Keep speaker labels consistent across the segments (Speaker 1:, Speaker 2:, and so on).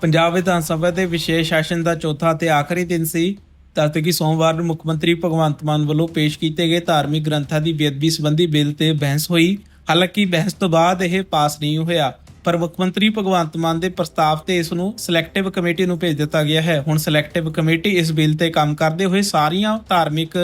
Speaker 1: ਪੰਜਾਬ ਵਿਧਾਨ ਸਭਾ ਦੇ ਵਿਸ਼ੇਸ਼ ਸੈਸ਼ਨ ਦਾ ਚੌਥਾ ਤੇ ਆਖਰੀ ਦਿਨ ਸੀ। ਦੱਸਦੇ ਕਿ ਸੋਮਵਾਰ ਨੂੰ ਮੁੱਖ ਮੰਤਰੀ ਭਗਵੰਤ ਮਾਨ ਵੱਲੋਂ ਪੇਸ਼ ਕੀਤੇ ਗਏ ਧਾਰਮਿਕ ਗ੍ਰੰਥਾਂ ਦੀ ਬੇਅਦਬੀ ਸੰਬੰਧੀ ਬਿੱਲ ਤੇ ਬਹਿਸ ਹੋਈ। ਹਾਲਾਂਕਿ ਬਹਿਸ ਤੋਂ ਬਾਅਦ ਇਹ ਪਾਸ ਨਹੀਂ ਹੋਇਆ, ਪਰ ਮੁੱਖ ਮੰਤਰੀ ਭਗਵੰਤ ਮਾਨ ਦੇ ਪ੍ਰਸਤਾਵ ਤੇ ਇਸ ਨੂੰ ਸਿਲੈਕਟਿਵ ਕਮੇਟੀ ਨੂੰ ਭੇਜ ਦਿੱਤਾ ਗਿਆ ਹੈ। ਹੁਣ ਸਿਲੈਕਟਿਵ ਕਮੇਟੀ ਇਸ ਬਿੱਲ ਤੇ ਕੰਮ ਕਰਦੇ ਹੋਏ ਸਾਰੀਆਂ ਧਾਰਮਿਕ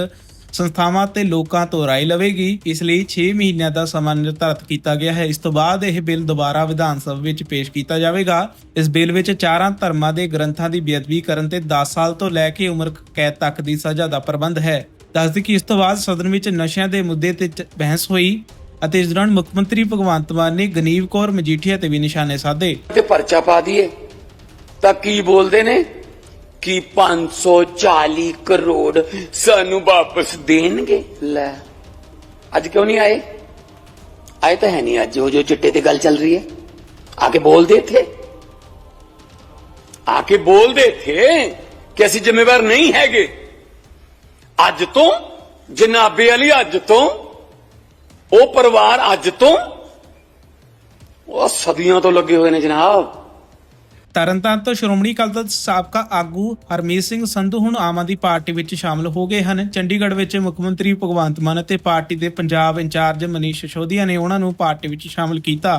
Speaker 1: ਸੰਸਥਾਵਾਂ ਤੇ ਲੋਕਾਂ ਤੋਂ ਰਾਏ ਲਵੇਗੀ। ਇਸ ਲਈ 6 ਮਹੀਨਿਆਂ ਦਾ ਸਮਾਂ ਨਿਰਧਾਰਤ ਕੀਤਾ ਗਿਆ ਹੈ। ਇਸ ਤੋਂ ਬਾਅਦ ਇਹ ਬਿੱਲ ਦੁਬਾਰਾ ਵਿਧਾਨ ਸਭਾ ਵਿੱਚ ਪੇਸ਼ ਕੀਤਾ ਜਾਵੇਗਾ। ਇਸ ਬਿੱਲ ਵਿੱਚ ਚਾਰਾਂ ਧਰਮਾਂ ਦੇ ਗ੍ਰੰਥਾਂ ਦੀ ਬੇਅਦਬੀ ਕਰਨ ਤੇ 10 ਸਾਲ ਤੋਂ ਲੈ ਕੇ ਉਮਰ ਕੈਦ ਤੱਕ ਦੀ ਸਜ਼ਾ ਦਾ ਪ੍ਰਬੰਧ ਹੈ। ਦੱਸਦੀ ਕਿ ਇਸ ਤੋਂ ਬਾਅਦ ਸਦਨ ਵਿੱਚ ਨਸ਼ਿਆਂ ਦੇ ਮੁੱਦੇ ਤੇ ਬਹਿਸ ਹੋਈ ਅਤੇ ਇਸ ਦੌਰਾਨ ਮੁੱਖ ਮੰਤਰੀ ਭਗਵੰਤ ਮਾਨ ਨੇ ਗਨੀਵ ਕੌਰ ਮਜੀਠੀਆ ਤੇ ਵੀ ਨਿਸ਼ਾਨੇ ਸਾਧੇ।
Speaker 2: ਤੇ ਪਰਚਾ ਪਾ ਦਈਏ। ਤਾਂ ਕੀ ਬੋਲਦੇ ਨੇ? ਕਿ 540 ਕਰੋੜ ਸਾਨੂੰ ਵਾਪਸ ਦੇਣਗੇ? ਲੈ, ਅੱਜ ਕਿਉਂ ਨਹੀਂ ਆਏ? ਆਏ ਤਾਂ ਹੈ ਨਹੀਂ ਅੱਜ ਜੋ ਜੋ ਚਿੱਟੇ ਤੇ ਗੱਲ ਚੱਲ ਰਹੀ ਹੈ। ਆ ਕੇ ਬੋਲਦੇ ਇੱਥੇ? ਆ ਕੇ ਬੋਲਦੇ ਇੱਥੇ ਕਿ ਅਸੀਂ ਜ਼ਿੰਮੇਵਾਰ ਨਹੀਂ ਹੈਗੇ। ਅੱਜ ਤੋਂ, ਜਨਾਬੇ ਵਾਲੀ ਅੱਜ ਤੋਂ, ਉਹ ਪਰਿਵਾਰ ਅੱਜ ਤੋਂ, ਉਹ ਸਦੀਆਂ ਤੋਂ ਲੱਗੇ ਹੋਏ ਨੇ ਜਨਾਬ।
Speaker 1: ਤਰਨਤਾਰਨ ਤੋਂ ਸ਼੍ਰੋਮਣੀ ਅਕਾਲੀ ਦਲ ਸਾਬਕਾ ਆਗੂ ਹਰਮੀਤ ਸਿੰਘ ਸੰਧੂ ਹੁਣ ਆਮ ਆਦਮੀ ਪਾਰਟੀ ਵਿੱਚ ਸ਼ਾਮਲ ਹੋ ਗਏ ਹਨ। ਚੰਡੀਗੜ੍ਹ ਵਿੱਚ ਮੁੱਖ ਮੰਤਰੀ ਭਗਵੰਤ ਮਾਨ ਅਤੇ ਪਾਰਟੀ ਦੇ ਪੰਜਾਬ ਇੰਚਾਰਜ ਮਨੀਸ਼ ਸਿਸੋਦੀਆ ਨੇ ਉਹਨਾਂ ਨੂੰ ਪਾਰਟੀ ਵਿੱਚ ਸ਼ਾਮਲ ਕੀਤਾ।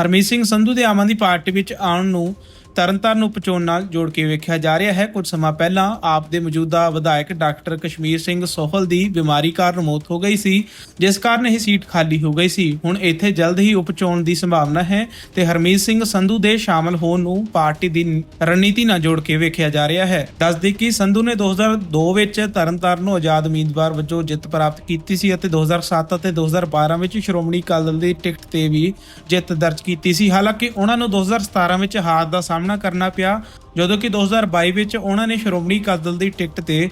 Speaker 1: ਹਰਮੀਤ ਸਿੰਘ ਸੰਧੂ ਦੇ ਆਮ ਆਦਮੀ ਪਾਰਟੀ ਵਿੱਚ ਆਉਣ ਨੂੰ ਤਰਨਤਾਰਨ ਨੂੰ ਪਚੋਣ ਨਾਲ ਜੋੜ ਕੇ ਵੇਖਿਆ ਜਾ ਰਿਹਾ ਹੈ। ਕੁਝ ਸਮਾਂ ਪਹਿਲਾਂ ਆਪ ਦੇ ਮੌਜੂਦਾ ਵਿਧਾਇਕ ਡਾਕਟਰ ਕਸ਼ਮੀਰ ਸਿੰਘ ਸੋਹਲ ਦੀ ਬਿਮਾਰੀ ਕਾਰਨ ਮੌਤ ਹੋ ਗਈ ਸੀ, ਜਿਸ ਕਾਰਨ ਇਹ ਸੀਟ ਖਾਲੀ ਹੋ ਗਈ ਸੀ। ਹੁਣ ਇੱਥੇ ਜਲਦ ਹੀ ਉਪਚੋਣ ਦੀ ਸੰਭਾਵਨਾ ਹੈ ਤੇ ਹਰਮੀਤ ਸਿੰਘ ਸੰਧੂ ਦੇ ਸ਼ਾਮਲ ਹੋਣ ਨੂੰ ਪਾਰਟੀ ਦੀ ਰਣਨੀਤੀ ਨਾਲ ਜੋੜ ਕੇ ਵੇਖਿਆ ਜਾ ਰਿਹਾ ਹੈ। ਦੱਸਦੀ ਕਿ ਸੰਧੂ ਨੇ 2002 ਵਿੱਚ ਤਰਨਤਾਰਨ ਨੂੰ ਆਜ਼ਾਦ ਉਮੀਦਵਾਰ ਵਜੋਂ ਜਿੱਤ ਪ੍ਰਾਪਤ ਕੀਤੀ ਸੀ ਅਤੇ 2007 ਅਤੇ 2012 ਵਿੱਚ ਸ਼੍ਰੋਮਣੀ ਅਕਾਲੀ ਦਲ ਦੀ ਟਿਕਟ ਤੇ ਵੀ ਜਿੱਤ ਦਰਜ ਕੀਤੀ ਸੀ। ਹਾਲਾਂਕਿ ਉਹਨਾਂ ਨੂੰ 2017 ਵਿੱਚ ਹਾਰ ਦਾ ਸਾਹਮਣਾ ਕਰਨਾ ਪਿਆ, ਜਦੋਂ ਕਿ 2022 ਵਿੱਚ ਉਹਨਾਂ ਨੇ ਸ਼੍ਰੋਮਣੀ ਅਕਾਲੀ ਦਲ ਦੀ ਟਿਕਟ ਤੇ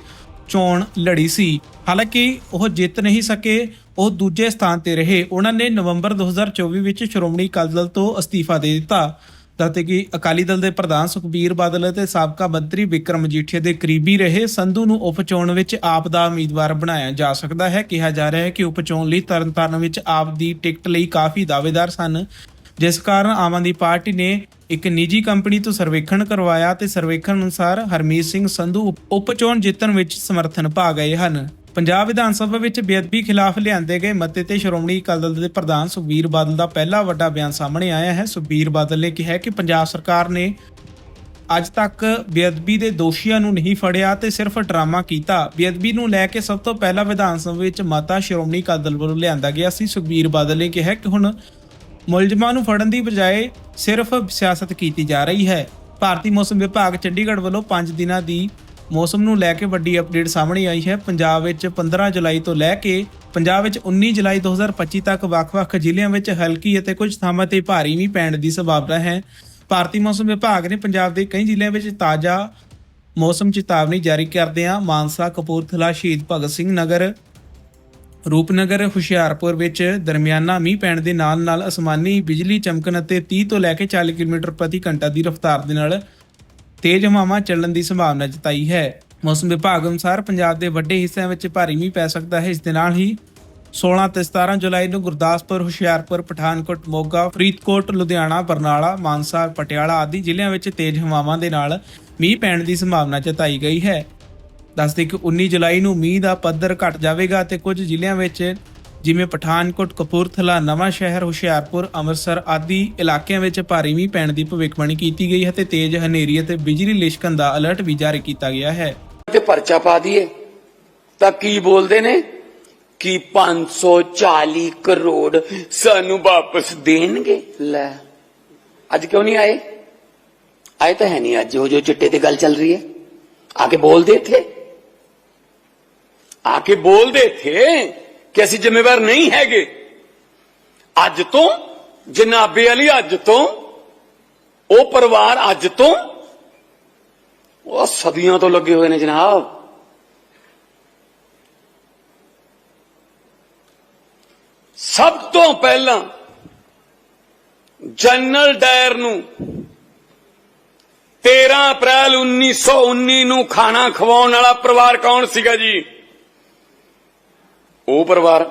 Speaker 1: ਚੋਣ ਲੜੀ ਸੀ। ਹਾਲਾਂਕਿ ਉਹ ਜਿੱਤ ਨਹੀਂ ਸਕੇ, ਉਹ ਦੂਜੇ ਸਥਾਨ ਤੇ ਰਹੇ। ਉਹਨਾਂ ਨੇ ਨਵੰਬਰ 2024 ਵਿੱਚ ਸ਼੍ਰੋਮਣੀ ਅਕਾਲੀ ਦਲ ਤੋਂ ਅਸਤੀਫਾ ਦੇ ਦਿੱਤਾ। ਦੱਸਦੇ ਕਿ ਅਕਾਲੀ ਦਲ ਦੇ ਪ੍ਰਧਾਨ ਸੁਖਬੀਰ ਬਾਦਲ ਅਤੇ ਸਾਬਕਾ ਮੰਤਰੀ ਵਿਕਰਮ ਮਜੀਠੀਆ ਦੇ ਕਰੀਬੀ ਰਹੇ ਸੰਧੂ ਨੂੰ ਉਪਚੋਣ ਵਿੱਚ ਆਪ ਦਾ ਉਮੀਦਵਾਰ ਬਣਾਇਆ ਜਾ ਸਕਦਾ ਹੈ। ਕਿਹਾ ਜਾ ਰਿਹਾ ਹੈ ਕਿ ਉਪਚੋਣ ਲਈ ਤਰਨਤਾਰਨ ਵਿੱਚ ਆਪ ਦੀ ਟਿਕਟ ਲਈ ਕਾਫੀ ਦਾਅਵੇਦਾਰ ਸਨ। ਜਿਸ ਕਾਰਨ ਆਮ ਆਦਮੀ ਪਾਰਟੀ ਨੇ ਇੱਕ ਨਿੱਜੀ ਕੰਪਨੀ ਤੋਂ ਸਰਵੇਖਣ ਕਰਵਾਇਆ ਤੇ ਸਰਵੇਖਣ ਅਨੁਸਾਰ ਹਰਮੀਤ ਸਿੰਘ ਸੰਧੂ ਉਪਚੋਣ ਜਿੱਤਣ ਵਿੱਚ ਸਮਰਥਨ ਪਾ ਗਏ ਹਨ। ਪੰਜਾਬ ਵਿਧਾਨ ਸਭਾ ਵਿੱਚ ਬੇਅਦਬੀ ਖਿਲਾਫ ਲਿਆਂਦੇ ਗਏ ਮਤੇ ਤੇ ਸ਼੍ਰੋਮਣੀ ਅਕਾਲੀ ਦਲ ਦੇ ਪ੍ਰਧਾਨ ਸੁਖਬੀਰ ਬਾਦਲ ਦਾ ਪਹਿਲਾ ਵੱਡਾ ਬਿਆਨ ਸਾਹਮਣੇ ਆਇਆ ਹੈ। ਸੁਖਬੀਰ ਬਾਦਲ ਨੇ ਕਿਹਾ ਕਿ ਪੰਜਾਬ ਸਰਕਾਰ ਨੇ ਅੱਜ ਤੱਕ ਬੇਅਦਬੀ ਦੇ ਦੋਸ਼ੀਆਂ ਨੂੰ ਨਹੀਂ ਫੜਿਆ ਤੇ ਸਿਰਫ ਡਰਾਮਾ ਕੀਤਾ। ਬੇਅਦਬੀ ਨੂੰ ਲੈ ਕੇ ਸਭ ਤੋਂ ਪਹਿਲਾਂ ਵਿਧਾਨ ਸਭਾ ਵਿੱਚ ਮਤਾ ਸ਼੍ਰੋਮਣੀ ਅਕਾਲੀ ਦਲ ਵੱਲੋਂ ਲਿਆਂਦਾ ਗਿਆ ਸੀ। ਸੁਖਬੀਰ ਬਾਦਲ ਨੇ ਕਿਹਾ ਕਿ ਹੁਣ ਮੁਲਜ਼ਮਾਂ ਨੂੰ ਫੜਨ ਦੀ ਬਜਾਏ ਸਿਰਫ ਸਿਆਸਤ ਕੀਤੀ ਜਾ ਰਹੀ ਹੈ। ਭਾਰਤੀ ਮੌਸਮ ਵਿਭਾਗ ਚੰਡੀਗੜ੍ਹ ਵੱਲੋਂ 5 ਦਿਨਾਂ ਦੀ ਮੌਸਮ ਨੂੰ ਲੈ ਕੇ ਵੱਡੀ ਅਪਡੇਟ ਸਾਹਮਣੇ ਆਈ ਹੈ। ਪੰਜਾਬ ਵਿੱਚ 15 ਜੁਲਾਈ ਤੋਂ ਲੈ ਕੇ ਪੰਜਾਬ ਵਿੱਚ 19 ਜੁਲਾਈ 2025 ਤੱਕ ਵੱਖ-ਵੱਖ ਜ਼ਿਲ੍ਹਿਆਂ ਵਿੱਚ ਹਲਕੀ ਅਤੇ ਕੁਝ ਥਾਵਾਂ ਤੇ ਭਾਰੀ ਮੀਂਹ ਪੈਣ ਦੀ ਸੰਭਾਵਨਾ ਹੈ। ਭਾਰਤੀ ਮੌਸਮ ਵਿਭਾਗ ਨੇ ਪੰਜਾਬ ਦੇ ਕਈ ਜ਼ਿਲ੍ਹਿਆਂ ਵਿੱਚ ਤਾਜ਼ਾ ਮੌਸਮ ਚੇਤਾਵਨੀ ਜਾਰੀ ਕਰਦਿਆਂ ਮਾਨਸਾ, ਕਪੂਰਥਲਾ, ਸ਼ਹੀਦ ਭਗਤ ਸਿੰਘ ਨਗਰ ਰੂਪਨਗਰ, ਹੁਸ਼ਿਆਰਪੁਰ ਵਿੱਚ ਦਰਮਿਆਨਾ ਮੀਂਹ ਪੈਣ ਦੇ ਨਾਲ-ਨਾਲ ਅਸਮਾਨੀ ਬਿਜਲੀ ਚਮਕਣ ਅਤੇ 30 ਤੋਂ ਲੈ ਕੇ 40 ਕਿਲੋਮੀਟਰ ਪ੍ਰਤੀ ਘੰਟਾ ਦੀ ਰਫ਼ਤਾਰ ਦੇ ਨਾਲ ਤੇਜ਼ ਹਵਾਵਾਂ ਚੱਲਣ ਦੀ ਸੰਭਾਵਨਾ ਜਤਾਈ ਹੈ। ਮੌਸਮ ਵਿਭਾਗ ਅਨੁਸਾਰ ਪੰਜਾਬ ਦੇ ਵੱਡੇ ਹਿੱਸਿਆਂ ਵਿੱਚ ਭਾਰੀ ਮੀਂਹ ਪੈ ਸਕਦਾ ਹੈ। ਇਸ ਦੇ ਨਾਲ ਹੀ 16 ਤੇ 17 ਜੁਲਾਈ ਨੂੰ ਗੁਰਦਾਸਪੁਰ, ਹੁਸ਼ਿਆਰਪੁਰ, ਪਠਾਨਕੋਟ, ਮੋਗਾ, ਫਰੀਦਕੋਟ, ਲੁਧਿਆਣਾ, ਬਰਨਾਲਾ, ਮਾਨਸਾ, ਪਟਿਆਲਾ ਆਦਿ ਜ਼ਿਲ੍ਹਿਆਂ ਵਿੱਚ ਤੇਜ਼ ਹਵਾਵਾਂ ਦੇ ਨਾਲ ਮੀਂਹ ਪੈਣ ਦੀ ਸੰਭਾਵਨਾ ਜਤਾਈ ਗਈ ਹੈ। ਦੱਸਦੇ ਕਿ 19 ਜੁਲਾਈ ਨੂੰ ਮੀਂਹ ਦਾ ਪੱਧਰ ਘਟ ਜਾਵੇਗਾ ਤੇ ਕੁਝ ਜ਼ਿਲ੍ਹਿਆਂ ਵਿੱਚ ਜਿਵੇਂ ਪਠਾਨਕੋਟ, ਕਪੂਰਥਲਾ, ਨਵਾਂ ਸ਼ਹਿਰ, ਹੁਸ਼ਿਆਰਪੁਰ, ਅੰਮ੍ਰਿਤਸਰ ਆਦਿ ਇਲਾਕਿਆਂ ਵਿੱਚ ਭਾਰੀ ਮੀਂਹ ਪੈਣ ਦੀ ਭਵਿੱਖਬਾਣੀ ਕੀਤੀ ਗਈ ਹੈ ਤੇ ਤੇਜ਼ ਹਨੇਰੀ ਅਤੇ ਬਿਜਲੀ ਲਿਸ਼ਕਣ ਦਾ ਅਲਰਟ ਵੀ ਜਾਰੀ ਕੀਤਾ ਗਿਆ ਹੈ।
Speaker 2: ਤੇ ਪਰਚਾ ਪਾ ਦਈਏ ਤਾਂ ਕੀ ਬੋਲਦੇ ਨੇ ਕਿ 540 ਕਰੋੜ ਸਾਨੂੰ ਵਾਪਸ ਦੇਣਗੇ? ਲੈ, ਅੱਜ ਕਿਉਂ ਨਹੀਂ ਆਏ? ਆਏ ਤਾਂ ਹੈ ਨਹੀਂ ਅੱਜ ਜੋ ਜੋ ਚਿੱਟੇ ਤੇ ਗੱਲ ਚੱਲ ਰਹੀ ਹੈ। ਆ ਕੇ ਬੋਲਦੇ ਇੱਥੇ। ਆਕੇ ਬੋਲਦੇ ਥੇ ਕਿ ਅਸੀਂ ਜ਼ਿੰਮੇਵਾਰ ਨਹੀਂ ਹੈਗੇ। ਅੱਜ ਤੋਂ, ਜਨਾਬੇ ਵਾਲੀ ਅੱਜ ਤੋਂ, ਉਹ ਪਰਿਵਾਰ ਅੱਜ ਤੋਂ, ਉਹ ਸਦੀਆਂ ਤੋਂ ਲੱਗੇ ਹੋਏ ਨੇ ਜਨਾਬ। ਸਭ ਤੋਂ ਪਹਿਲਾਂ ਜਨਰਲ ਡਾਇਰ ਨੂੰ 13 ਅਪ੍ਰੈਲ 1919 ਨੂੰ ਖਾਣਾ ਖਵਾਉਣ ਵਾਲਾ ਪਰਿਵਾਰ ਕੌਣ ਸੀਗਾ ਜੀ? ਉਹ ਪਰਿਵਾਰ,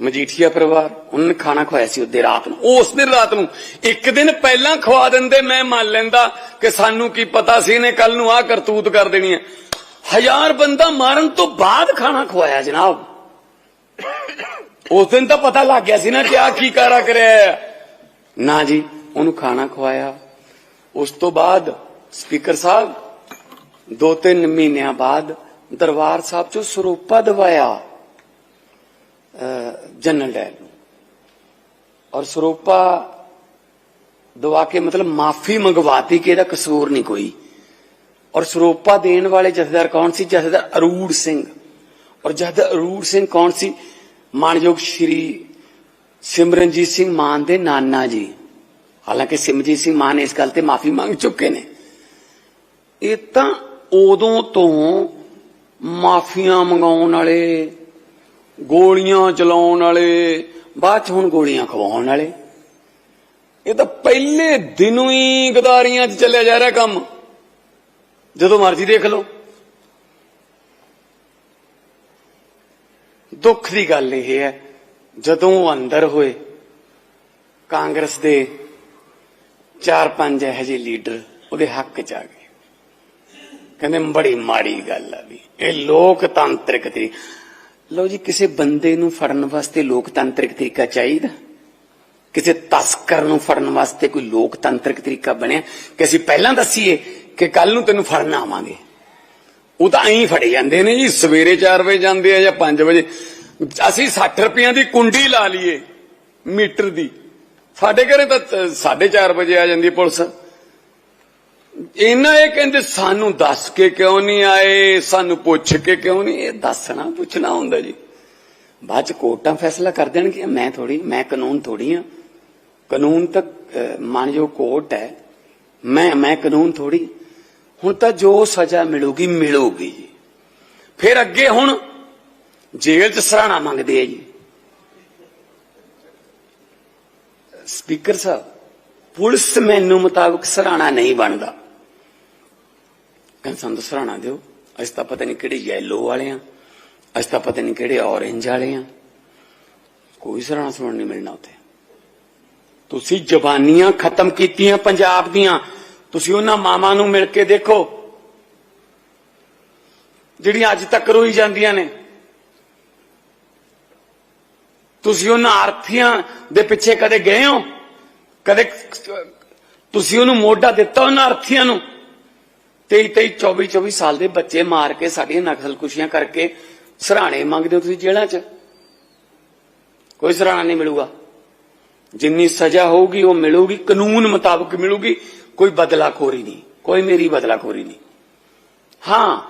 Speaker 2: ਮਜੀਠੀਆ ਪਰਿਵਾਰ, ਉਹਨਾਂ ਨੇ ਖਾਣਾ ਖਵਾਇਆ ਸੀ ਉਹਦੇ ਰਾਤ ਨੂੰ। ਉਸ ਦਿਨ ਰਾਤ ਨੂੰ, ਇੱਕ ਦਿਨ ਪਹਿਲਾਂ ਖਵਾ ਦਿੰਦੇ, ਮੈਂ ਮੰਨ ਲੈਂਦਾ ਕਿ ਸਾਨੂੰ ਕੀ ਪਤਾ ਸੀ ਇਹਨੇ ਕੱਲ ਨੂੰ ਆਹ ਕਰਤੂਤ ਕਰ ਦੇਣੀ ਹੈ। ਹਜ਼ਾਰ ਬੰਦਾ ਮਾਰਨ ਤੋਂ ਬਾਅਦ ਖਾਣਾ ਖਵਾਇਆ, ਜਨਾਬ। ਉਸ ਦਿਨ ਤਾਂ ਪਤਾ ਲੱਗ ਗਿਆ ਸੀ ਨਾ ਕਿ ਆ ਕੀ ਕਾਰਾ ਕਰਿਆ ਨਾ ਜੀ, ਉਹਨੂੰ ਖਾਣਾ ਖਵਾਇਆ। ਉਸ ਤੋਂ ਬਾਅਦ ਸਪੀਕਰ ਸਾਹਿਬ ਦੋ ਤਿੰਨ ਮਹੀਨਿਆਂ ਬਾਅਦ ਦਰਬਾਰ ਸਾਹਿਬ ਚੋਂ ਸਰੂਪਾ ਦਵਾਇਆ ਜਨਰਲ ਡਾਇਰ ਨੂੰ। ਔਰ ਸਰੂਪਾ ਦਵਾ ਕੇ ਮਤਲਬ ਮਾਫੀ ਮੰਗਵਾਤੀ ਕਿ ਇਹਦਾ ਕਸੂਰ ਨਹੀਂ ਕੋਈ। ਔਰ ਸਰੂਪਾ ਦੇਣ ਵਾਲੇ ਜਥੇਦਾਰ ਕੌਣ ਸੀ? ਜਥੇਦਾਰ ਅਰੂੜ ਸਿੰਘ। ਔਰ ਜਥੇਦਾਰ ਅਰੂੜ ਸਿੰਘ ਕੌਣ ਸੀ? ਮਾਨਯੋਗ ਸ਼੍ਰੀ ਸਿਮਰਨਜੀਤ ਸਿੰਘ ਮਾਨ ਦੇ ਨਾਨਾ ਜੀ। ਹਾਲਾਂਕਿ ਸਿਮਰਜੀਤ ਸਿੰਘ ਮਾਨ ਇਸ ਗੱਲ ਤੇ ਮਾਫੀ ਮੰਗ ਚੁੱਕੇ ਨੇ। ਇਹ ਤਾਂ ਉਦੋਂ ਤੋਂ ਮਾਫੀਆਂ ਮੰਗਾਉਣ ਵਾਲੇ, ਗੋਲੀਆਂ ਚਲਾਉਣ ਵਾਲੇ, ਬਾਅਦ ਚ ਹੁਣ ਗੋਲੀਆਂ ਖਵਾਉਣ ਵਾਲੇ। ਇਹ ਤਾਂ ਪਹਿਲੇ ਦਿਨੋਂ ਹੀ ਗਦਾਰੀਆਂ 'ਚ ਚੱਲਿਆ ਜਾ ਰਿਹਾ ਕੰਮ। ਜਦੋਂ ਮਰਜ਼ੀ ਦੇਖ ਲਓ। ਦੁੱਖ ਦੀ ਗੱਲ ਇਹ ਹੈ, ਜਦੋਂ ਉਹ ਅੰਦਰ ਹੋਏ, ਕਾਂਗਰਸ ਦੇ ਚਾਰ ਪੰਜ ਇਹੋ ਜਿਹੇ ਲੀਡਰ ਉਹਦੇ ਹੱਕ ਚ ਆ ਗਏ। ਕਹਿੰਦੇ, ਬੜੀ ਮਾੜੀ ਗੱਲ ਆ ਵੀ। ਇਹ ਲੋਕਤੰਤਰਿਕ ਤਰੀਕਾ ਲਓ ਜੀ, ਕਿਸੇ ਬੰਦੇ ਨੂੰ ਫੜਨ ਵਾਸਤੇ ਲੋਕਤੰਤਰਿਕ ਤਰੀਕਾ ਚਾਹੀਦਾ? ਕਿਸੇ ਤਸਕਰ ਨੂੰ ਫੜਨ ਵਾਸਤੇ ਕੋਈ ਲੋਕਤੰਤਰਿਕ ਤਰੀਕਾ ਬਣਿਆ? ਕਿ ਅਸੀਂ ਪਹਿਲਾਂ ਦੱਸੀਏ ਕਿ ਕੱਲ ਨੂੰ ਤੈਨੂੰ ਫੜਨ ਆਵਾਂਗੇ। ਉਹ ਤਾਂ ਐਂ ਫੜੇ ਜਾਂਦੇ ਨੇ ਜੀ, ਸਵੇਰੇ 4 ਵਜੇ ਜਾਂਦੇ ਆ ਜਾਂ 5 ਵਜੇ। ਅਸੀਂ 60 ਰੁਪਈਆਂ ਦੀ ਕੁੰਡੀ ਲਾ ਲਈਏ, ਮੀਟਰ ਦੀ। ਸਾਡੇ ਘਰੇ ਤਾਂ 4:30 ਵਜੇ ਆ ਜਾਂਦੀ ਪੁਲਿਸ। ਇਹਨਾਂ ਇਹ ਕਹਿੰਦੇ, ਸਾਨੂੰ ਦੱਸ ਕੇ ਕਿਉਂ ਨਹੀਂ ਆਏ? ਸਾਨੂੰ ਪੁੱਛ ਕੇ ਕਿਉਂ ਨਹੀਂ? ਇਹ ਦੱਸਣਾ, ਪੁੱਛਣਾ ਹੁੰਦਾ ਜੀ। ਬਾਅਦ ਚ ਕੋਰਟਾਂ ਫੈਸਲਾ ਕਰ ਦੇਣਗੇ ਮੈਂ ਥੋੜੀ ਮੈਂ ਕਾਨੂੰਨ ਥੋੜੀ ਆ ਕਾਨੂੰਨ ਤੱਕ ਮਾਨਯੋਗ ਕੋਰਟ ਹੈ। ਮੈਂ ਮੈਂ ਕਾਨੂੰਨ ਥੋੜੀ ਹੁਣ ਤਾਂ ਜੋ ਸਜ਼ਾ ਮਿਲੂਗੀ ਮਿਲੂਗੀ ਜੀ। ਫਿਰ ਅੱਗੇ ਹੁਣ ਜੇਲ੍ਹ ਚ ਸਰਾਣਾ ਮੰਗਦੇ ਆ ਜੀ। ਸਪੀਕਰ ਸਾਹਿਬ, ਪੁਲਿਸ ਮੈਨੂੰ ਮੁਤਾਬਕ ਸਰਾਣਾ ਨਹੀਂ ਬਣਦਾ। ਕਹਿੰਦੇ ਸਾਨੂੰ ਤਾਂ ਸਰਾਣਾ ਦਿਓ। ਅਸੀਂ ਤਾਂ ਪਤਾ ਨਹੀਂ ਕਿਹੜੇ ਯੈਲੋ ਵਾਲੇ ਆ। ਅਸੀਂ ਤਾਂ ਪਤਾ ਨਹੀਂ ਕਿਹੜੇ ਔਰੇਂਜ ਵਾਲੇ ਆ। ਕੋਈ ਸਰਾਣਾ ਸੁਣਨ ਨਹੀਂ ਮਿਲਣਾ ਉੱਥੇ। ਤੁਸੀਂ ਜ਼ਬਾਨੀਆਂ ਖਤਮ ਕੀਤੀਆਂ ਪੰਜਾਬ ਦੀਆਂ। ਤੁਸੀਂ ਉਹਨਾਂ ਮਾਵਾਂ ਨੂੰ ਮਿਲ ਕੇ ਦੇਖੋ। ਜਿਹੜੀਆਂ ਅੱਜ ਤੱਕ ਰੋਈ ਜਾਂਦੀਆਂ ਨੇ। ਤੁਸੀਂ ਉਹਨਾਂ ਆਰਥੀਆਂ ਦੇ ਪਿੱਛੇ ਕਦੇ ਗਏ ਹੋ? ਕਦੇ ਤੁਸੀਂ ਉਹਨੂੰ ਮੋਢਾ ਦਿੱਤਾ ਉਹਨਾਂ ਆਰਥੀਆਂ ਨੂੰ? 23 23 24 24 ਸਾਲ ਦੇ ਬੱਚੇ ਮਾਰ ਕੇ ਸਾਡੀਆਂ ਨਕਸਲਕੁਸ਼ੀਆਂ ਕਰਕੇ ਸਰਾਣੇ ਮੰਗਦੇ ਹੋ ਤੁਸੀਂ ਜੇਲ੍ਹਾਂ 'ਚ? ਕੋਈ ਸਰਾਣਾ ਨਹੀਂ ਮਿਲੂਗਾ। ਜਿੰਨੀ ਸਜ਼ਾ ਹੋਊਗੀ, ਉਹ ਮਿਲੂਗੀ, ਕਾਨੂੰਨ ਮੁਤਾਬਕ ਮਿਲੂਗੀ, ਕੋਈ ਬਦਲਾਖੋਰੀ ਨਹੀਂ, ਕੋਈ ਮੇਰੀ ਬਦਲਾਖੋਰੀ ਨਹੀਂ। ਹਾਂ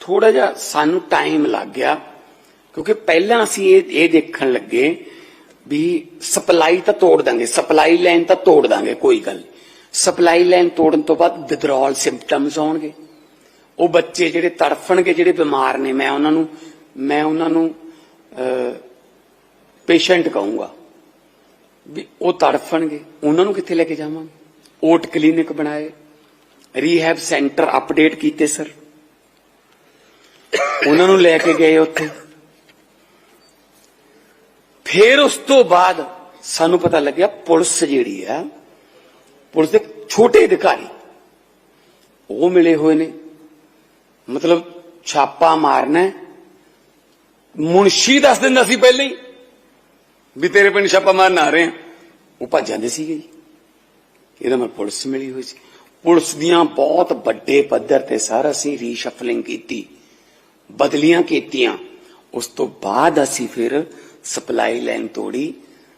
Speaker 2: ਥੋੜਾ ਜਿਹਾ ਸਾਨੂੰ ਟਾਈਮ ਲੱਗ ਗਿਆ, ਕਿਉਂਕਿ ਪਹਿਲਾਂ ਅਸੀਂ ਇਹ ਇਹ ਦੇਖਣ ਲੱਗੇ ਵੀ ਸਪਲਾਈ ਤਾਂ ਤੋੜ ਦਾਂਗੇ, ਸਪਲਾਈ ਲਾਈਨ ਤਾਂ ਤੋੜ ਦਾਂਗੇ, ਕੋਈ ਗੱਲ ਸਪਲਾਈ ਲਾਈਨ ਤੋੜਨ ਤੋਂ ਬਾਅਦ ਵਿਦਰੋਲ ਸਿੰਪਟਮਸ ਆਉਣਗੇ ਉਹ ਬੱਚੇ ਜਿਹੜੇ ਤੜਫਣਗੇ, ਜਿਹੜੇ ਬਿਮਾਰ ਨੇ, ਮੈਂ ਉਹਨਾਂ ਨੂੰ, ਮੈਂ ਉਹਨਾਂ ਨੂੰ ਪੇਸ਼ੈਂਟ ਕਹੂੰਗਾ ਵੀ ਉਹ ਤੜਫਣਗੇ। ਉਹਨਾਂ ਨੂੰ ਕਿੱਥੇ ਲੈ ਕੇ ਜਾਵਾਂਗੇ? ਓਟ ਕਲੀਨਿਕ ਬਣਾਏ। ਰੀਹੈਬ ਸੈਂਟਰ ਅਪਡੇਟ ਕੀਤੇ ਸਰ ਉਹਨਾਂ ਨੂੰ ਲੈ ਕੇ ਗਏ ਉੱਥੇ। ਫਿਰ ਉਸ ਤੋਂ ਬਾਅਦ ਸਾਨੂੰ ਪਤਾ ਲੱਗਿਆ ਪੁਲਿਸ ਜਿਹੜੀ ਆ ਪੁਲਿਸ ਦੇ ਛੋਟੇ ਅਧਿਕਾਰੀ। ਉਹ ਮਿਲੇ ਹੋਏ ਨੇ। ਮਤਲਬ ਛਾਪਾ ਮਾਰਨਾ ਹੈ। ਮੁਨਸ਼ੀ ਦੱਸ ਦਿੰਦਾ ਸੀ ਪਹਿਲਾਂ ਹੀ ਵੀ ਤੇਰੇ ਪਿੰਡ ਛਾਪਾ ਮਾਰਨ ਆ ਰਹੇ ਆ ਉਹ ਭੱਜ ਜਾਂਦੇ ਸੀਗੇ ਜੀ। ਇਹਦਾ ਮੈਂ ਪੁਲਿਸ ਮਿਲੀ ਹੋਈ ਸੀ। ਪੁਲਿਸ ਦੀਆਂ ਬਹੁਤ ਵੱਡੇ ਪੱਧਰ ਤੇ ਸਾਰਾ ਅਸੀਂ ਰੀਸ਼ਫਲਿੰਗ ਕੀਤੀ, ਬਦਲੀਆਂ ਕੀਤੀਆਂ। ਉਸ ਤੋਂ ਬਾਅਦ ਅਸੀਂ ਫਿਰ ਸਪਲਾਈ ਲਾਈਨ ਤੋੜੀ।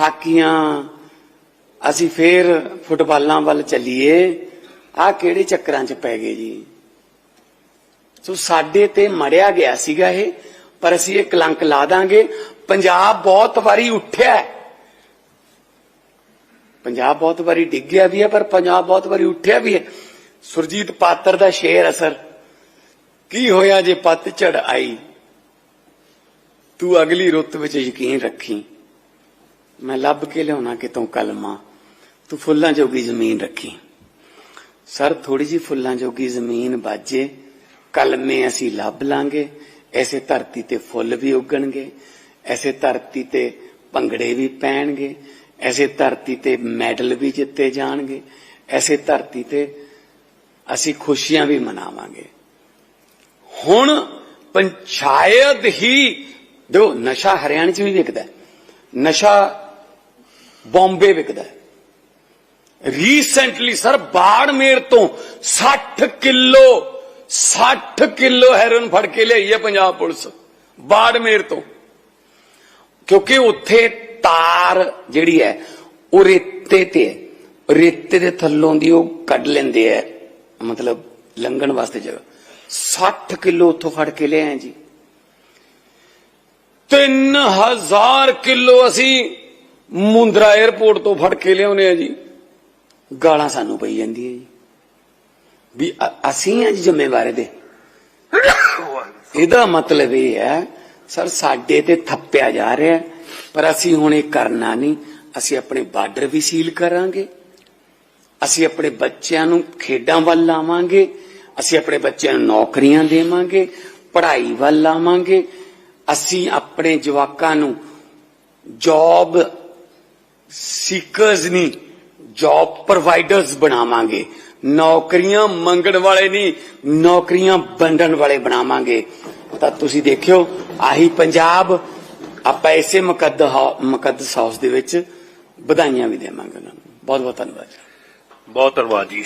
Speaker 2: ਹਾਕੀਆਂ, ਅਸੀਂ ਫੇਰ ਫੁੱਟਬਾਲਾਂ ਵੱਲ ਚੱਲੀਏ। ਆਹ ਕਿਹੜੇ ਚੱਕਰਾਂ 'ਚ ਪੈ ਗਏ ਜੀ? ਸੋ ਸਾਡੇ ਤੇ ਮੜਿਆ ਗਿਆ ਸੀਗਾ ਇਹ, ਪਰ ਅਸੀਂ ਇਹ ਕਲੰਕ ਲਾ ਦਾਂਗੇ। ਪੰਜਾਬ ਬਹੁਤ ਵਾਰੀ ਉੱਠਿਆ ਪੰਜਾਬ ਬਹੁਤ ਵਾਰੀ ਡਿੱਗਿਆ ਵੀ ਹੈ, ਪਰ ਪੰਜਾਬ ਬਹੁਤ ਵਾਰੀ ਉੱਠਿਆ ਵੀ ਹੈ। ਸੁਰਜੀਤ ਪਾਤਰ ਦਾ ਸ਼ੇਰ ਅਸਰ। ਕੀ ਹੋਇਆ ਜੇ ਪੱਤਝੜ ਆਈ? ਤੂੰ ਅਗਲੀ ਰੁੱਤ ਵਿੱਚ ਯਕੀਨ ਰੱਖੀ। ਮੈਂ ਲੱਭ ਕੇ ਲਿਆਉਣਾ ਕਿਤੋਂ ਕਲਮਾ? ਤੂੰ ਫੁੱਲਾਂ ਜੋਗੀ ਜ਼ਮੀਨ ਰੱਖੀ। ਸਰ ਥੋੜੀ ਜੀ ਫੁੱਲਾਂ ਜੋਗੀ ਜ਼ਮੀਨ ਬਾਜੇ। ਕਲਮੇ ਅਸੀਂ ਲੱਭ ਲਾਂਗੇ। ਐਸੇ ਧਰਤੀ ਤੇ ਫੁੱਲ ਵੀ ਉੱਗਣਗੇ। ਐਸੇ ਧਰਤੀ ਤੇ ਭੰਗੜੇ ਵੀ ਪੈਣਗੇ। ਐਸੇ ਧਰਤੀ ਤੇ ਮੈਡਲ ਵੀ ਜਿੱਤੇ ਜਾਣਗੇ। ਐਸੇ ਧਰਤੀ ਤੇ ਅਸੀਂ ਖੁਸ਼ੀਆਂ ਵੀ ਮਨਾਵਾਂਗੇ। ਹੁਣ ਪੰਚਾਇਤ ਹੀ ਦੇਖੋ, ਨਸ਼ਾ ਹਰਿਆਣੇ 'ਚ ਵੀ ਵਿਕਦਾ। ਨਸ਼ਾ ਬੰਬੇ ਵਿਕਦਾ ਰੀਸੈਂਟਲੀ ਸਰ, ਬਾੜਮੇਰ ਤੋਂ 60 ਕਿਲੋ 60 ਕਿਲੋ ਹੈਰੋਇਨ ਫੜ ਕੇ ਲਈ ਹੈ ਪੰਜਾਬ ਪੁਲਿਸ। ਬਾੜਮੇਰ ਤੋਂ। ਕਿਉਂਕਿ ਉੱਥੇ ਤਾਰ ਜਿਹੜੀ ਹੈ, ਉਹ ਰੇਤੇ ਤੇ ਰੇਤੇ ਦੇ ਥੱਲੋਂ ਦੀ ਉਹ ਕੱਢ ਲੈਂਦੇ ਹੈ। ਮਤਲਬ ਲੰਘਣ ਵਾਸਤੇ ਜਗ੍ਹਾ। 60 ਕਿਲੋ ਉੱਥੋਂ ਫੜ ਕੇ ਲਿਆਏ ਜੀ। 3000 ਕਿਲੋ ਅਸੀਂ ਮੁੰਦਰਾ 에ਅਰਪੋਰਟ ਤੋਂ ਫੜ ਕੇ ਲਿਆਉਨੇ ਆ ਜੀ। ਗਾਲਾਂ ਸਾਨੂੰ ਪਈ ਜਾਂਦੀਆਂ ਜੀ। ਵੀ ਅਸੀਂ ਆ ਜ਼ਿੰਮੇਵਾਰ ਦੇ ਇਹਦਾ ਮਤਲਬ ਇਹ ਹੈ, ਸਰ ਸਾਡੇ ਤੇ ਥੱਪਿਆ ਜਾ ਰਿਹਾ, ਪਰ ਅਸੀਂ ਹੁਣ ਇਹ ਕਰਨਾ ਨਹੀਂ। ਅਸੀਂ ਆਪਣੇ ਬਾਰਡਰ ਵੀ ਸੀਲ ਕਰਾਂਗੇ। ਅਸੀਂ ਆਪਣੇ ਬੱਚਿਆਂ ਨੂੰ ਖੇਡਾਂ ਵੱਲ ਲਾਵਾਂਗੇ। ਅਸੀਂ ਆਪਣੇ ਬੱਚਿਆਂ ਨੂੰ ਨੌਕਰੀਆਂ ਦੇਵਾਂਗੇ, ਪੜ੍ਹਾਈ ਵੱਲ ਲਾਵਾਂਗੇ। ਅਸੀਂ ਆਪਣੇ ਜਵਾਕਾਂ ਨੂੰ ਜੌਬ ਸੀਕਰਸ ਨਹੀਂ ਜੌਬ ਪ੍ਰੋਵਾਈਡਰਸ ਬਣਾਵਾਂਗੇ। ਨੌਕਰੀਆਂ ਮੰਗਣ ਵਾਲੇ ਨਹੀਂ ਨੌਕਰੀਆਂ ਵੰਡਣ ਵਾਲੇ ਬਣਾਵਾਂਗੇ। ਤਾਂ ਤੁਸੀਂ ਦੇਖਿਓ, ਆਹੀ ਪੰਜਾਬ, ਆਪਾਂ ਇਸੇ ਮੁਕੱਦ ਮੁਕੱਦਸ ਹਾਊਸ ਦੇ ਵਿੱਚ ਵਧਾਈਆਂ ਵੀ ਦੇਵਾਂਗੇ ਉਹਨਾਂ ਨੂੰ। ਬਹੁਤ ਬਹੁਤ ਧੰਨਵਾਦ
Speaker 3: ਬਹੁਤ ਧੰਨਵਾਦ ਜੀ।